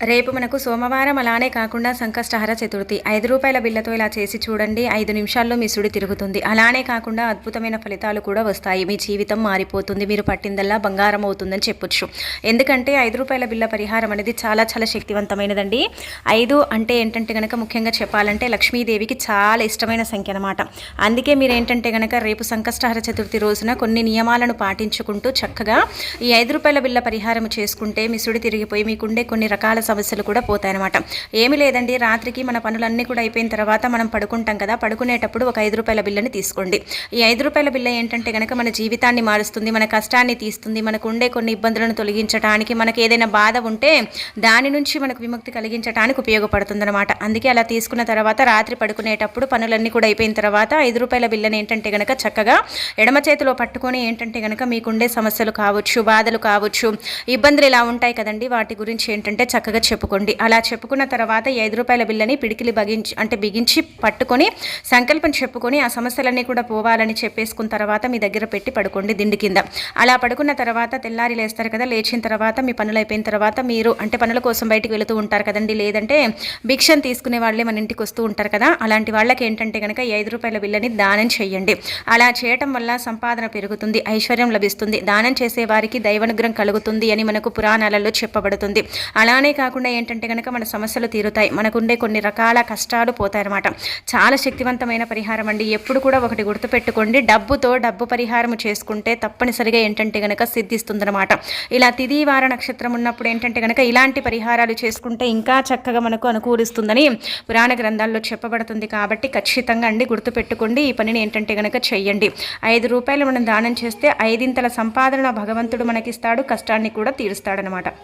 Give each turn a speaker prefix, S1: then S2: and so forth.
S1: రేపు మనకు సోమవారం అలానే కాకుండా సంకష్టహర చతుర్థి. ఐదు రూపాయల బిల్లతో ఇలా చేసి చూడండి ఐదు నిమిషాల్లో మీ సుడి తిరుగుతుంది. అలానే కాకుండా అద్భుతమైన ఫలితాలు కూడా వస్తాయి. మీ జీవితం మారిపోతుంది మీరు పట్టిందల్లా బంగారం అవుతుందని చెప్పొచ్చు. ఎందుకంటే ఐదు రూపాయల బిల్ల పరిహారం అనేది చాలా చాలా శక్తివంతమైనదండి. ఐదు అంటే ఏంటంటే కనుక ముఖ్యంగా చెప్పాలంటే లక్ష్మీదేవికి చాలా ఇష్టమైన సంఖ్య అనమాట అందుకే మీరు ఏంటంటే కనుక రేపు సంకష్టహర చతుర్థి రోజున కొన్ని నియమాలను పాటించుకుంటూ చక్కగా ఈ ఐదు రూపాయల బిల్ల పరిహారం చేసుకుంటే మీ సుడి తిరిగిపోయి మీకుండే కొన్ని రకాల సమస్యలు కూడా పోతాయన్నమాట. ఏమి లేదండి రాత్రికి మన పనులన్నీ కూడా అయిపోయిన తర్వాత మనం పడుకుంటాం కదా పడుకునేటప్పుడు ఒక ఐదు రూపాయల బిల్లని తీసుకోండి. ఈ ఐదు రూపాయల బిల్ల ఏంటంటే కనుక మన జీవితాన్ని మారుస్తుంది మన కష్టాన్ని తీస్తుంది మనకు ఉండే కొన్ని ఇబ్బందులను తొలగించడానికి మనకి ఏదైనా బాధ ఉంటే దాని నుంచి మనకు విముక్తి కలిగించడానికి ఉపయోగపడుతుంది అనమాట అందుకే అలా తీసుకున్న తర్వాత రాత్రి పడుకునేటప్పుడు పనులన్నీ కూడా అయిపోయిన తర్వాత ఐదు రూపాయల బిల్లని ఏంటంటే కనుక చక్కగా ఎడమ చేతిలో పట్టుకొని ఏంటంటే కనుక మీకుండే సమస్యలు కావచ్చు బాధలు కావచ్చు ఇబ్బందులు ఇలా ఉంటాయి కదండి. వాటి గురించి ఏంటంటే చక్కగా చక్కగా చెప్పుకోండి. అలా చెప్పుకున్న తర్వాత ఐదు రూపాయల బిల్లని పిడికిలి బగించి అంటే బిగించి పట్టుకొని సంకల్పం చెప్పుకొని ఆ సమస్యలన్నీ కూడా పోవాలని చెప్పేసుకున్న తర్వాత మీ దగ్గర పెట్టి పడుకోండి దిండి కింద. అలా పడుకున్న తర్వాత తెల్లారి లేస్తారు కదా లేచిన తర్వాత మీ పనులు అయిపోయిన తర్వాత మీరు అంటే పనుల కోసం బయటికి వెళుతూ ఉంటారు కదండి. లేదంటే భిక్షను తీసుకునే వాళ్ళే మన ఇంటికి వస్తూ ఉంటారు కదా అలాంటి వాళ్ళకి ఏంటంటే కనుక ఐదు రూపాయల బిల్లని దానం చేయండి. అలా చేయటం వల్ల సంపాదన పెరుగుతుంది ఐశ్వర్యం లభిస్తుంది. దానం చేసే వారికి దైవనుగ్రహం కలుగుతుంది అని మనకు పురాణాలలో చెప్పబడుతుంది. అలానే కాకుండా ఏంటంటే కనుక మన సమస్యలు తీరుతాయి. మనకుండే కొన్ని రకాల కష్టాలు పోతాయన్నమాట. చాలా శక్తివంతమైన పరిహారం అండి. ఎప్పుడు కూడా ఒకటి గుర్తుపెట్టుకోండి. డబ్బుతో డబ్బు పరిహారం చేసుకుంటే తప్పనిసరిగా ఏంటంటే కనుక సిద్ధిస్తుందన్నమాట. ఇలా తిది వార నక్షత్రం ఉన్నప్పుడు ఏంటంటే కనుక ఇలాంటి పరిహారాలు చేసుకుంటే ఇంకా చక్కగా మనకు అనుకూలిస్తుందని పురాణ గ్రంథాల్లో చెప్పబడుతుంది కాబట్టి ఖచ్చితంగా అండి గుర్తుపెట్టుకోండి. ఈ పనిని ఏంటంటే కనుక చెయ్యండి. ఐదు రూపాయలు మనం దానం చేస్తే ఐదింతల సంపాదన భగవంతుడు మనకిస్తాడు కష్టాన్ని కూడా తీరుస్తాడనమాట